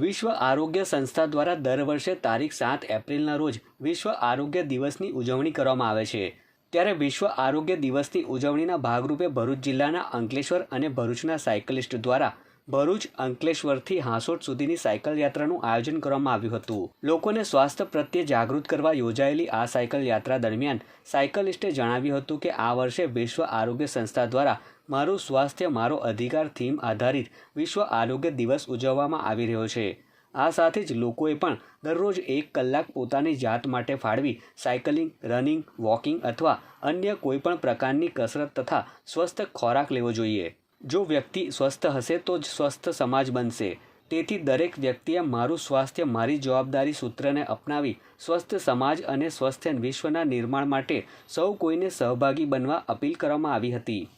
વિશ્વ આરોગ્ય સંસ્થા દ્વારા દર વર્ષે તારીખ સાત એપ્રિલના રોજ વિશ્વ આરોગ્ય દિવસની ઉજવણી કરવામાં આવે છે. ત્યારે વિશ્વ આરોગ્ય દિવસની ઉજવણીના ભાગરૂપે ભરૂચ જિલ્લાના અંકલેશ્વર અને ભરૂચના સાયકલિસ્ટ દ્વારા ભરૂચ અંકલેશ્વરથી હાંસોટ સુધીની સાયકલ યાત્રાનું આયોજન કરવામાં આવ્યું હતું. લોકોને સ્વાસ્થ્ય પ્રત્યે જાગૃત કરવા યોજાયેલી આ સાયકલ યાત્રા દરમિયાન સાયકલિસ્ટે જણાવ્યું હતું કે આ વર્ષે વિશ્વ આરોગ્ય સંસ્થા દ્વારા મારું સ્વાસ્થ્ય, મારો અધિકાર થીમ આધારિત વિશ્વ આરોગ્ય દિવસ ઉજવવામાં આવી રહ્યો છે. આ સાથે જ લોકોએ પણ દરરોજ એક કલાક પોતાની જાત માટે ફાળવી સાયકલિંગ, રનિંગ, વોકિંગ અથવા અન્ય કોઈપણ પ્રકારની કસરત તથા સ્વસ્થ ખોરાક લેવો જોઈએ. જો વ્યક્તિ સ્વસ્થ હશે તો જ સ્વસ્થ સમાજ બનશે. તેથી દરેક વ્યક્તિએ મારું સ્વાસ્થ્ય મારી જવાબદારી સૂત્રને અપનાવી સ્વસ્થ સમાજ અને સ્વસ્થ વિશ્વના નિર્માણ માટે સૌ કોઈને સહભાગી બનવા અપીલ કરવામાં આવી હતી.